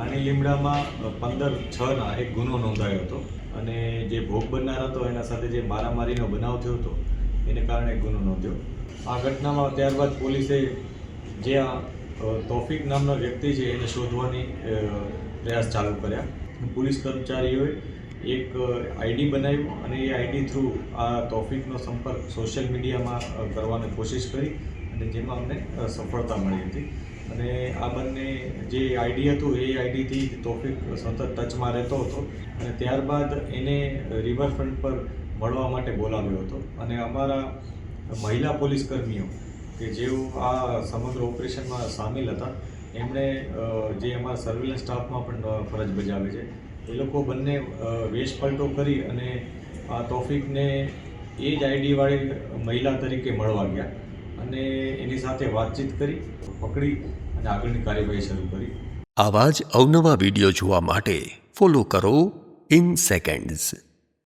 રાણી લીમડામાં પંદર છના એક ગુનો નોંધાયો હતો. અને જે ભોગ બનનાર હતો, એના સાથે જે મારામારીનો બનાવ થયો હતો, એને કારણે ગુનો નોંધ્યો. આ ઘટનામાં ત્યારબાદ પોલીસે જે આ તોફિક નામનો વ્યક્તિ છે, એને શોધવાની પ્રયાસ ચાલુ કર્યા. પોલીસ કર્મચારીઓએ એક આઈડી બનાવ્યું અને એ આઈડી થ્રુ આ તોફિકનો સંપર્ક સોશિયલ મીડિયામાં કરવાની કોશિશ કરી અને જેમાં અમને સફળતા મળી હતી. અને આ બંને જે આઈડી હતું, એ આઈડીથી તોફિક સતત ટચમાં રહેતો હતો અને ત્યારબાદ એને રિવરફ્રન્ટ પર મળવા માટે બોલાવ્યો હતો. અને અમારા મહિલા પોલીસ કર્મીઓ, કે જેઓ આ સમગ્ર ઓપરેશનમાં સામેલ હતા, એમણે જે અમારા સર્વેલન્સ સ્ટાફમાં પણ ફરજ બજાવે છે. એ લોકો બંને વેશપલટો વેશ પલટો કરી અને આ તોફિકને એ જ આઈડીવાળી મહિલા તરીકે મળવા ગયા. અને એની સાથે વાતચીત કરી, પકડી અને આગળની કાર્યવાહી શરૂ કરી. આવા જ અવનવા વીડિયો જોવા માટે ફોલો કરો ઇન સેકન્ડ્સ